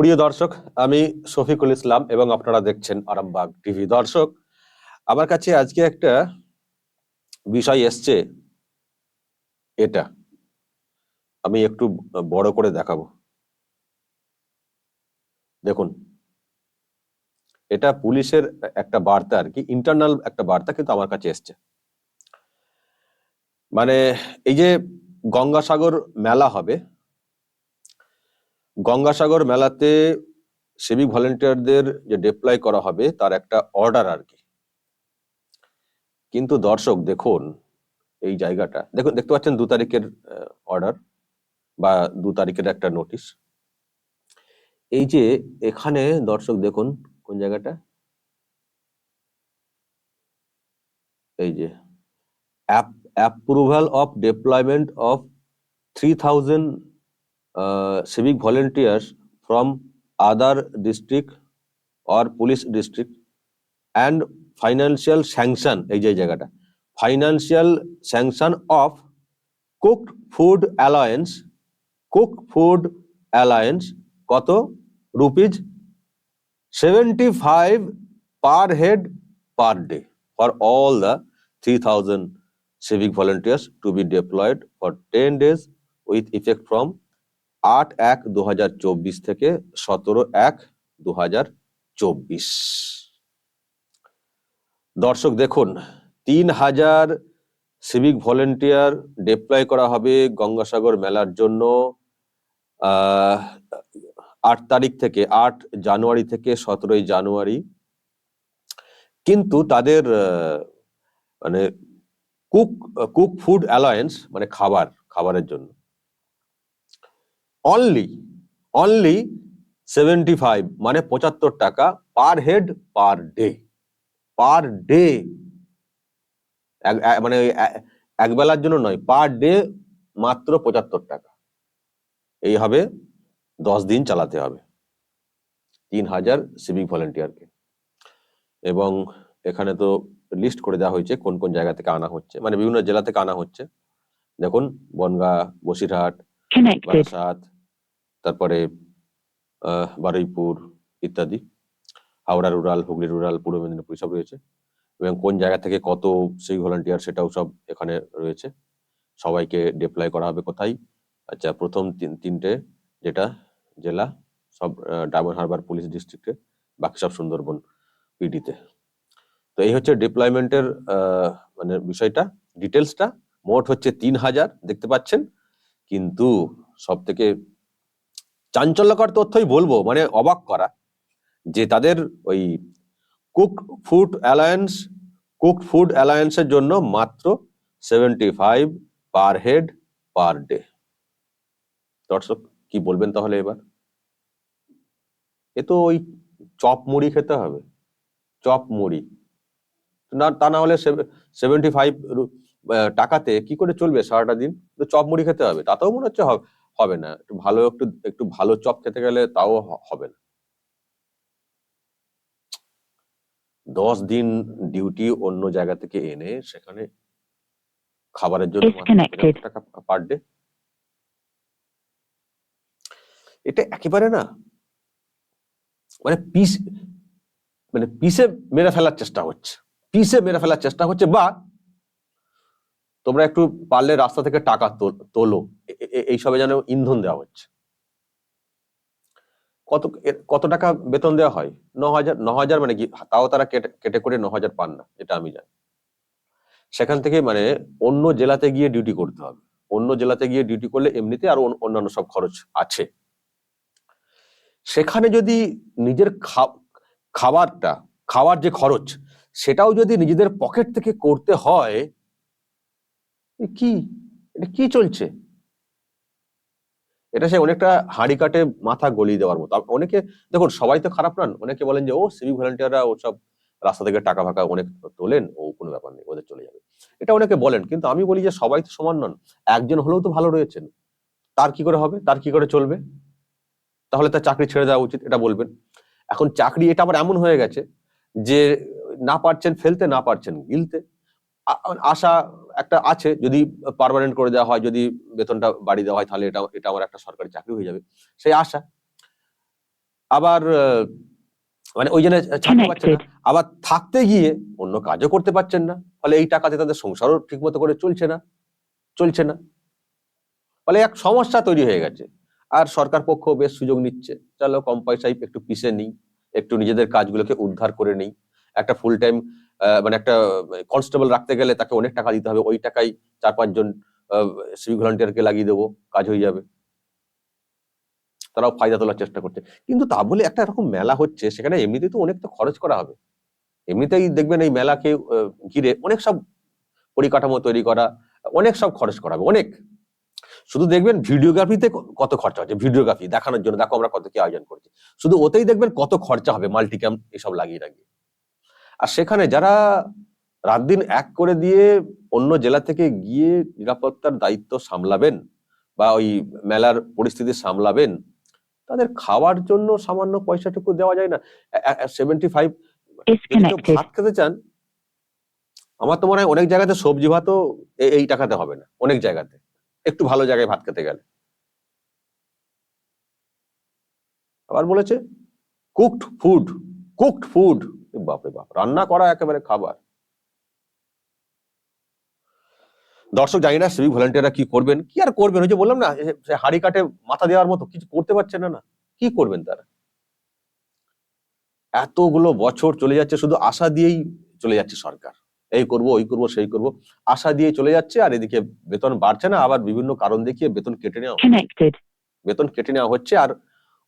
প্রিয় দর্শক, আমি শফিকুল ইসলাম এবং আপনারা দেখছেন আরামবাগ টিভি। দর্শক, আমার কাছে আজকে একটা বিষয় এসছে। এটা আমি একটু বড় করে দেখাবো। দেখুন, এটা পুলিশের একটা বার্তা আর কি ইন্টারনাল একটা বার্তা কিন্তু আমার কাছে এসছে। মানে এই যে গঙ্গাসাগর মেলা হবে গঙ্গাসাগর মেলাতে সিভিক ভলেন্টিয়ারদের যে ডিপ্লয় করা হবে, তার একটা অর্ডার আর কি। কিন্তু দর্শক, দেখুন এই জায়গাটা। দেখুন, দেখতে পাচ্ছেন দু তারিখের অর্ডার বা দু তারিখের একটা নোটিশ এই যে এখানে দর্শক, দেখুন কোন জায়গাটা? এই যে app approval of deployment of three thousand civic volunteers from other district or police district and financial sanction এই যে জায়গাটা financial sanction of cook food alliance cook food alliance কত rupees seventy five per head per day for all the three thousand civic volunteers to be deployed for ten days with effect from আট এক দু থেকে সতেরো এক দু দর্শক, দেখুন তিন হাজার সিভিক ভলেন্টিয়ার ডিপ্লয় করা হবে গঙ্গাসাগর মেলার জন্য আট তারিখ থেকে, আট জানুয়ারি থেকে সতেরোই জানুয়ারি। কিন্তু তাদের মানে কুক কুক ফুড অ্যালায়েন্স মানে খাবার, খাবারের জন্য। অনলি অনলি সেভেন্টি ফাইভ মানে পঁচাত্তর টাকা per head per day per day মানে এক বেলার জন্য নয় পার ডে মাত্র পঁচাত্তর টাকা। এই হবে দশ দিন চালাতে হবে। তিন হাজার সিভিক ভলেন্টিয়ারকে এবং এখানে তো লিস্ট করে দেওয়া হয়েছে কোন কোন জায়গা থেকে আনা হচ্ছে মানে বিভিন্ন জেলা থেকে আনা হচ্ছে। দেখুন, বনগা, বসিরহাট বারাসাত তারপরে বারুইপুর ইত্যাদি। হাওড়া রুরাল হুগলি রুরাল পূর্ব মেদিনীপুর সব রয়েছে। এবং কোন জায়গা থেকে কত সেই ভলান্টিয়ার সেটাও সব এখানে রয়েছে। সবাইকে ডিপ্লয় করা হবে কোথায়? আচ্ছা প্রথম তিন, তিনটে যেটা, জেলা, সব ডায়মন্ড হারবার পুলিশ ডিস্ট্রিক্টে, বাকি সব সুন্দরবন পিডিতে। তো এই হচ্ছে ডিপ্লয়মেন্টের মানে বিষয়টা ডিটেলসটা মোট হচ্ছে তিন হাজার, দেখতে পাচ্ছেন? কিন্তু সব থেকে চাঞ্চল্যকর তথ্যই বলব মানে অবাক করা, যে তাদের ওই cook food alliance, cook food অ্যালায়েন্সের জন্য মাত্র seventy five per head per day. দর্শক, কি বলবেন তাহলে এবার? এ তো ওই চপ মুড়ি খেতে হবে, চপ মুড়ি। না, তা না হলে সেভেন্টি ফাইভ টাকাতে কি করে চলবে সারাটা দিন? তো চপ মুড়ি খেতে হবে। তাতেও মনে হচ্ছে হবে না। একটু ভালো একটু একটু ভালো চপ খেতে গেলে তাও হবে না। দশ দিন ডিউটি অন্য জায়গা থেকে এনে সেখানে খাবারের জন্য টাকা পার ডে এটা একেবারে না মানে পিস মানে পিসে মেরে ফেলার চেষ্টা হচ্ছে। পিসে মেরে ফেলার চেষ্টা হচ্ছে বা তোমরা একটু পারলে রাস্তা থেকে টাকা তোলো। এইসবে যেন ইন্ধন দেওয়া হচ্ছে। কত কত টাকা বেতন দেওয়া হয়? ন হাজার ন হাজার মানে কি? তাও তারা কেটে করে ন হাজার পান না এটা আমি জানি। সেখান থেকে মানে অন্য জেলাতে গিয়ে ডিউটি করতে হবে। অন্য জেলাতে গিয়ে ডিউটি করলে এমনিতে আরও অন্যান্য সব খরচ আছে। সেখানে যদি নিজের খাবারটা, খাওয়ার যে খরচ, সেটাও যদি নিজেদের পকেট থেকে করতে হয় কি? এটা কি চলছে? এটা সে অনেকটা হাঁড়ি কাটে মাথা গলিয়ে দেওয়ার মতো। অনেকে, দেখুন, সবাই তো খারাপ নন। অনেকে বলেন যে, ও সিভিক ভলেন্টিয়াররা ওসব রাস্তা থেকে টাকা ফাঁকা অনেক তোলেন, ও কোনো ব্যাপার নেই, ওদের চলে যাবে। এটা অনেকে বলেন, কিন্তু আমি বলি যে, সবাই তো সমান নন। একজন হলেও তো ভালো রয়েছেন। তার কি করে হবে? তার কি করে চলবে? তাহলে তার চাকরি ছেড়ে দেওয়া উচিত, এটা বলবেন। এখন চাকরি এটা আবার এমন হয়ে গেছে যে, না পারছেন ফেলতে, না পারছেন গিলতে। আশা একটা আছে যদি পারমানেন্ট করে দেওয়া হয় যদি বেতনটা বাড়িয়ে দেওয়া হয় তাহলে এটা এটা আমার একটা সরকারি চাকরি হয়ে যাবে। সেই আশা। আবার মানে ওই জন্য ছাড়তে পারছে না। আবার থাকতে গিয়ে অন্য কাজও করতে পারছেন না। ফলে এই টাকাতে তাদের সংসারও ঠিকমতো করে চলছে না চলছে না। ফলে এক সমস্যা তৈরি হয়ে গেছে। আর সরকার পক্ষ বেশ সুযোগ নিচ্ছে। চলো কম পয়সায় একটু পিষে নিই একটু নিজেদের কাজগুলোকে উদ্ধার করে নিই। একটা ফুল টাইম মানে একটা কনস্টেবল রাখতে গেলে তাকে অনেক টাকা দিতে হবে। ওই টাকাই চার পাঁচজন সিভিক ভলান্টিয়ারকে লাগিয়ে দেবো, কাজ হয়ে যাবে। তারাও ফায়দা তোলার চেষ্টা করছে। কিন্তু তা বলে একটা এরকম মেলা হচ্ছে, সেখানে এমনিতেই তো অনেক তো খরচ করা হবে। এমনিতেই দেখবেন এই মেলাকে ঘিরে অনেক সব পরিকাঠামো তৈরি করা, অনেক সব খরচ করা হবে, অনেক। শুধু দেখবেন ভিডিওগ্রাফিতে কত খরচা হচ্ছে, ভিডিওগ্রাফি দেখানোর জন্য। দেখো আমরা কত কি আয়োজন করছি। শুধু ওতেই দেখবেন কত খরচা হবে মাল্টিক্যাম এসব লাগিয়ে লাগিয়ে আর সেখানে যারা রাত দিন এক করে দিয়ে অন্য জেলা থেকে গিয়ে নিরাপত্তার দায়িত্ব সামলাবেন বা ওই মেলার পরিস্থিতি সামলাবেন তাদের খাওয়ার জন্য সামান্য পয়সাটুকু দেওয়া যায় না। Seventy five. ভাত খেতে চান আমার তো মনে হয় অনেক জায়গাতে সবজি ভাতও এই টাকাতে হবে না অনেক জায়গাতে। একটু ভালো জায়গায় ভাত খেতে গেলে। আবার বলেছে কুকড ফুড কুকড ফুড বাপরে বাপ রান্না করা একেবারে খাবার। দর্শক জানি না সিভিক ভলান্টিয়াররা কি করবেন কি আর করবেন? ওই যে বললাম না সে হাড়ি কাটে মাথা দেওয়ার মতো কিছু করতে পারছেন না না কি করবেন তারা? এতগুলো বছর চলে যাচ্ছে শুধু আশা দিয়েই চলে যাচ্ছে সরকার। এই করব ওই করব সেই করব আশা দিয়ে চলে যাচ্ছে আর এদিকে বেতন বাড়ছে না আবার বিভিন্ন কারণ দেখিয়ে বেতন কেটে নেওয়া হচ্ছে। বেতন কেটে নেওয়া হচ্ছে আর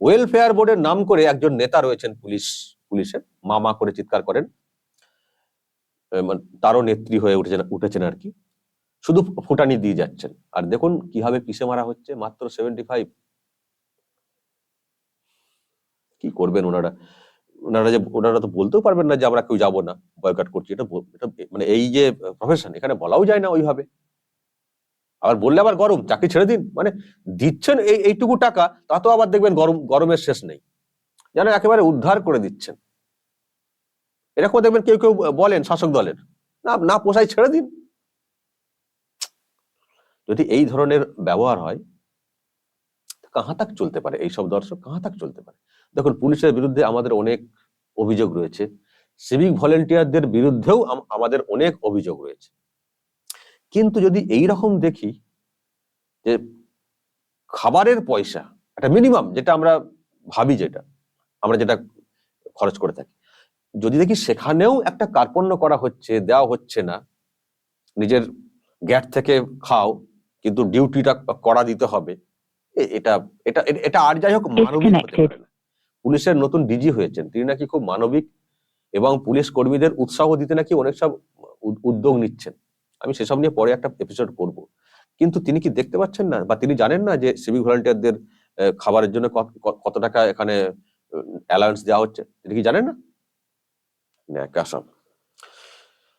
ওয়েলফেয়ার বোর্ডের নাম করে একজন নেতা রয়েছেন পুলিশ। পুলিশের মামা করে চিৎকার করেন। মানে তারও নেত্রী হয়ে উঠেছেন উঠেছেন আর কি। শুধু ফুটানি দিয়ে যাচ্ছেন। আর দেখুন কীভাবে পিষে মারা হচ্ছে, মাত্র সেভেন্টি ফাইভ কি করবেন ওনারা? ওনারা যে, ওনারা তো বলতেও পারবেন না যে আমরা কেউ যাব না বয়কাট করছি। এটা মানে এই যে প্রফেশন এখানে বলাও যায় না ওইভাবে। আবার বললে আবার গরম, চাকরি ছেড়ে দিন। মানে দিচ্ছেন এই, এইটুকু টাকা, তা তো আবার দেখবেন গরম, গরমের শেষ নেই। যেন একেবারে উদ্ধার করে দিচ্ছেন। এরকম দেখবেন কেউ কেউ বলেন শাসক দলের, না না, পোষায় ছেড়ে দিন। যদি এই ধরনের ব্যবহার হয় কাহা তাক চলতে পারে এইসব দর্শক কাহা তাক চলতে পারে। দেখুন, পুলিশের বিরুদ্ধে আমাদের অনেক অভিযোগ রয়েছে। সিভিক ভলেন্টিয়ারদের বিরুদ্ধেও আমাদের অনেক অভিযোগ রয়েছে। কিন্তু যদি এই রকম দেখি যে খাবারের পয়সা, একটা মিনিমাম, যেটা আমরা ভাবি যেটা আমরা যেটা খরচ করে থাকি। যদি দেখি সেখানেও একটা কার্পণ্য করা হচ্ছে দেওয়া হচ্ছে না নিজের গ্যাট থেকে খাও কিন্তু ডিউটিটা করা দিতে হবে এটা এটা এটা আর যাই হোক মানবিক হতে পারে না। পুলিশের নতুন ডিজি হয়েছেন তিনি নাকি খুব মানবিক এবং পুলিশ কর্মীদের উৎসাহ দিতে নাকি অনেক সব উদ্যোগ নিচ্ছেন। আমি সেসব নিয়ে পরে একটা এপিসোড করব। কিন্তু তিনি কি দেখতে পাচ্ছেন না? বা তিনি জানেন না যে সিভিক ভলান্টিয়ারদের খাবারের জন্য কত টাকা এখানে অ্যালাউন্স দেওয়া হচ্ছে। তিনি কি জানেন না? ন্যাকা সব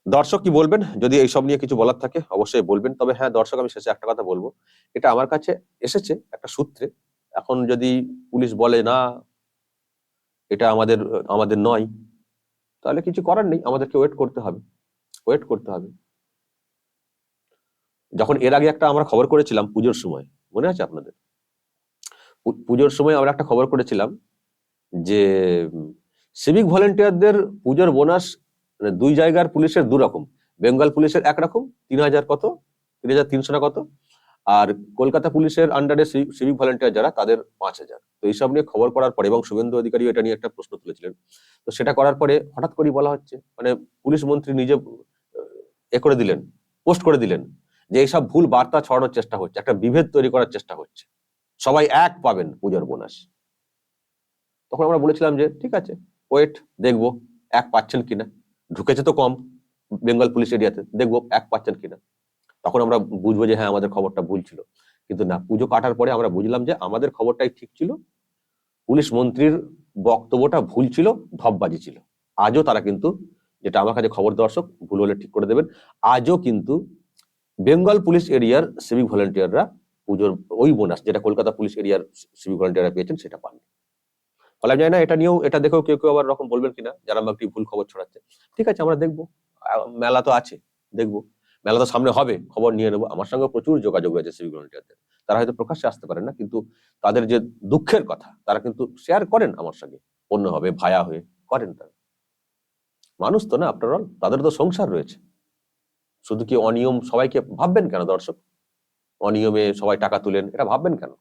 দর্শক কি বলবেন? যদি এইসব নিয়ে কিছু বলার থাকে, অবশ্যই বলবেন। তবে হ্যাঁ দর্শক, আমি শেষে একটা কথা বলব। এটা আমার কাছে এসেছে একটা সূত্রে। এখন যদি পুলিশ বলে, না, এটা আমাদের আমাদের নয়, তাহলে কিছু করার নেই। আমাদেরকে ওয়েট করতে হবে। ওয়েট করতে হবে। যখন এর আগে একটা আমরা খবর করেছিলাম পুজোর সময়, মনে আছে আপনাদের? পুজোর সময় আমরা একটা খবর করেছিলাম যে সিভিক ভলেন্টিয়ারদের পুজোর বোনাস মানে দুই জায়গার পুলিশের দু রকম বেঙ্গল পুলিশের একরকম তিন হাজার কত? তিন হাজার তিনশো না কত? আর কলকাতা পুলিশের আন্ডারে সিভিক ভলেন্টিয়ার যারা, তাদের পাঁচ হাজার। তো এইসব নিয়ে খবর করার পরে, এবং শুভেন্দু অধিকারী এটা নিয়ে একটা প্রশ্ন তুলেছিলেন। তো সেটা করার পরে হঠাৎ করেই বলা হচ্ছে মানে পুলিশ মন্ত্রী নিজে, এ করে দিলেন, পোস্ট করে দিলেন, যে এইসব ভুল বার্তা ছড়ানোর চেষ্টা হচ্ছে, একটা বিভেদ তৈরি করার চেষ্টা হচ্ছে। সবাই এক পাবেন পুজোর বোনাস তখন আমরা বলেছিলাম যে, ঠিক আছে ওয়েট দেখব, এক পাচ্ছেন কিনা। ঢুকেছে তো কম, বেঙ্গল পুলিশ এরিয়াতে, দেখব এক পাচ্ছেন কিনা। তখন আমরা বুঝব যে হ্যাঁ আমাদের খবরটা ভুল ছিল। কিন্তু না, পুজো কাটার পরে আমরা বুঝলাম যে, আমাদের খবরটাই ঠিক ছিল, পুলিশ মন্ত্রীর বক্তব্যটা ভুল ছিল, ধপবাজি ছিল। আজও তারা কিন্তু, যেটা আমার কাছে খবর দর্শক, ভুল হলে ঠিক করে দেবেন, আজও কিন্তু বেঙ্গল পুলিশ এরিয়ার সিভিক ভলেন্টিয়াররা পুজোর ওই বোনাস যেটা কলকাতা পুলিশ এরিয়ার সিভিক ভলেন্টিয়াররা পেয়েছেন, সেটা পান ফলে আমি না, এটা নিয়েও, এটা দেখেও কেউ কেউ আবার রকম বলবেন কিনা, যারা একটি ভুল খবর ছড়াচ্ছে। ঠিক আছে, আমরা দেখব। মেলা তো আছে, দেখব। মেলা তো সামনে হবে, খবর নিয়ে নেব। আমার সঙ্গে প্রচুর যোগাযোগ রয়েছে সিভিক ভলেন্টিয়ারদের তারা হয়তো প্রকাশ্যে আসতে পারেন না, কিন্তু তাদের যে দুঃখের কথা, তারা কিন্তু শেয়ার করেন আমার সঙ্গে। অন্য হবে, ভায়া হয়ে করেন তারা। মানুষ তো না আপনার তাদের তো সংসার রয়েছে। শুধু কি অনিয়ম সবাইকে ভাববেন কেন দর্শক? অনিয়মে সবাই টাকা তুলেন, এটা ভাববেন কেন?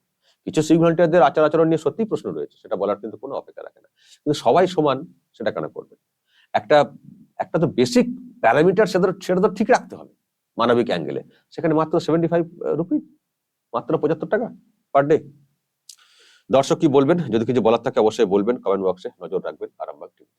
কিছু সিভিক ভলেন্টিয়ারদের আচার আচরণ নিয়ে সত্যিই প্রশ্ন রয়েছে, সেটা বলার কিন্তু কোনো অপেক্ষা রাখে না। কিন্তু সবাই সমান, সেটা কেন করবে? একটা একটা তো বেসিক প্যারামিটার সেটা সেটা তো ঠিক রাখতে হবে মানবিক অ্যাঙ্গেলে সেখানে মাত্র সেভেন্টি ফাইভ রুপিস মাত্র পঁচাত্তর টাকা পার ডে দর্শক কি বলবেন? যদি কিছু বলার থাকে অবশ্যই বলবেন কমেন্ট বক্সে নজর রাখবেন, আরামবাগ টিভি